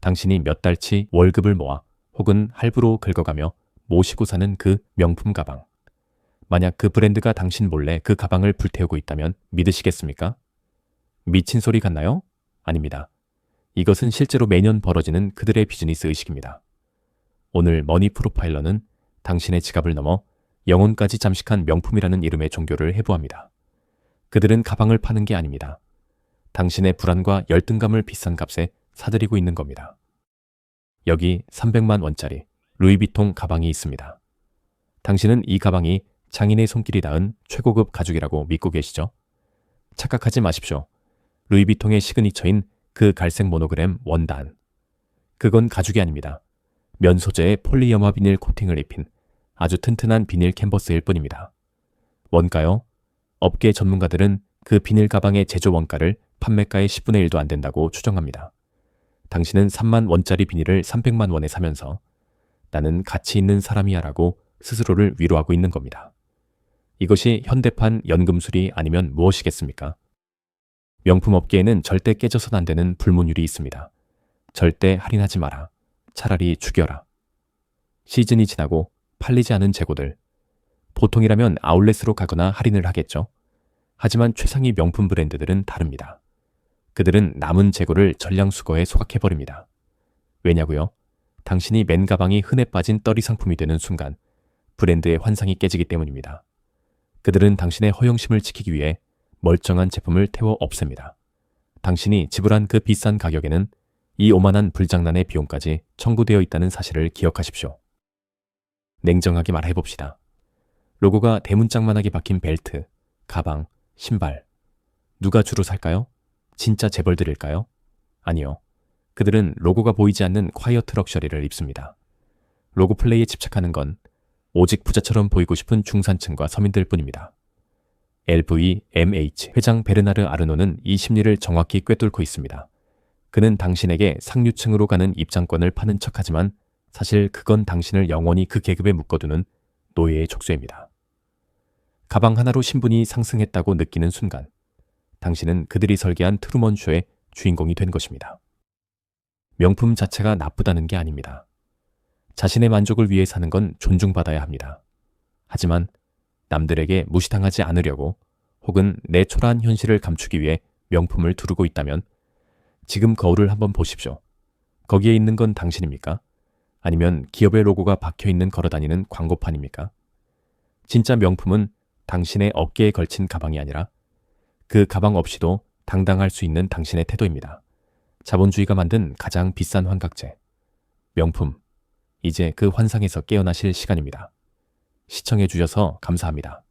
당신이 몇 달치 월급을 모아 혹은 할부로 긁어가며 모시고 사는 그 명품 가방. 만약 그 브랜드가 당신 몰래 그 가방을 불태우고 있다면 믿으시겠습니까? 미친 소리 같나요? 아닙니다. 이것은 실제로 매년 벌어지는 그들의 비즈니스 의식입니다. 오늘 머니 프로파일러는 당신의 지갑을 넘어 영혼까지 잠식한 명품이라는 이름의 종교를 해부합니다. 그들은 가방을 파는 게 아닙니다. 당신의 불안과 열등감을 비싼 값에 사들이고 있는 겁니다. 여기 300만 원짜리 루이비통 가방이 있습니다. 당신은 이 가방이 장인의 손길이 닿은 최고급 가죽이라고 믿고 계시죠? 착각하지 마십시오. 루이비통의 시그니처인 그 갈색 모노그램 원단. 그건 가죽이 아닙니다. 면 소재에 폴리염화 비닐 코팅을 입힌 아주 튼튼한 비닐 캔버스일 뿐입니다. 원가요? 업계 전문가들은 그 비닐 가방의 제조 원가를 판매가의 10분의 1도 안 된다고 추정합니다. 당신은 3만 원짜리 비닐을 300만 원에 사면서 나는 가치 있는 사람이야 라고 스스로를 위로하고 있는 겁니다. 이것이 현대판 연금술이 아니면 무엇이겠습니까? 명품 업계에는 절대 깨져선 안 되는 불문율이 있습니다. 절대 할인하지 마라. 차라리 죽여라. 시즌이 지나고 팔리지 않은 재고들. 보통이라면 아울렛으로 가거나 할인을 하겠죠. 하지만 최상위 명품 브랜드들은 다릅니다. 그들은 남은 재고를 전량 수거에 소각해버립니다. 왜냐고요? 당신이 맨 가방이 흔해 빠진 떨이 상품이 되는 순간 브랜드의 환상이 깨지기 때문입니다. 그들은 당신의 허영심을 지키기 위해 멀쩡한 제품을 태워 없앱니다. 당신이 지불한 그 비싼 가격에는 이 오만한 불장난의 비용까지 청구되어 있다는 사실을 기억하십시오. 냉정하게 말해봅시다. 로고가 대문짝만하게 박힌 벨트, 가방, 신발. 누가 주로 살까요? 진짜 재벌들일까요? 아니요. 그들은 로고가 보이지 않는 콰이어트 럭셔리를 입습니다. 로고 플레이에 집착하는 건 오직 부자처럼 보이고 싶은 중산층과 서민들 뿐입니다. LVMH 회장 베르나르 아르노는 이 심리를 정확히 꿰뚫고 있습니다. 그는 당신에게 상류층으로 가는 입장권을 파는 척하지만 사실 그건 당신을 영원히 그 계급에 묶어두는 노예의 촉수입니다. 가방 하나로 신분이 상승했다고 느끼는 순간 당신은 그들이 설계한 트루먼 쇼의 주인공이 된 것입니다. 명품 자체가 나쁘다는 게 아닙니다. 자신의 만족을 위해 사는 건 존중받아야 합니다. 하지만 남들에게 무시당하지 않으려고 혹은 내 초라한 현실을 감추기 위해 명품을 두르고 있다면 지금 거울을 한번 보십시오. 거기에 있는 건 당신입니까? 아니면 기업의 로고가 박혀 있는 걸어 다니는 광고판입니까? 진짜 명품은 당신의 어깨에 걸친 가방이 아니라 그 가방 없이도 당당할 수 있는 당신의 태도입니다. 자본주의가 만든 가장 비싼 환각제. 명품. 이제 그 환상에서 깨어나실 시간입니다. 시청해주셔서 감사합니다.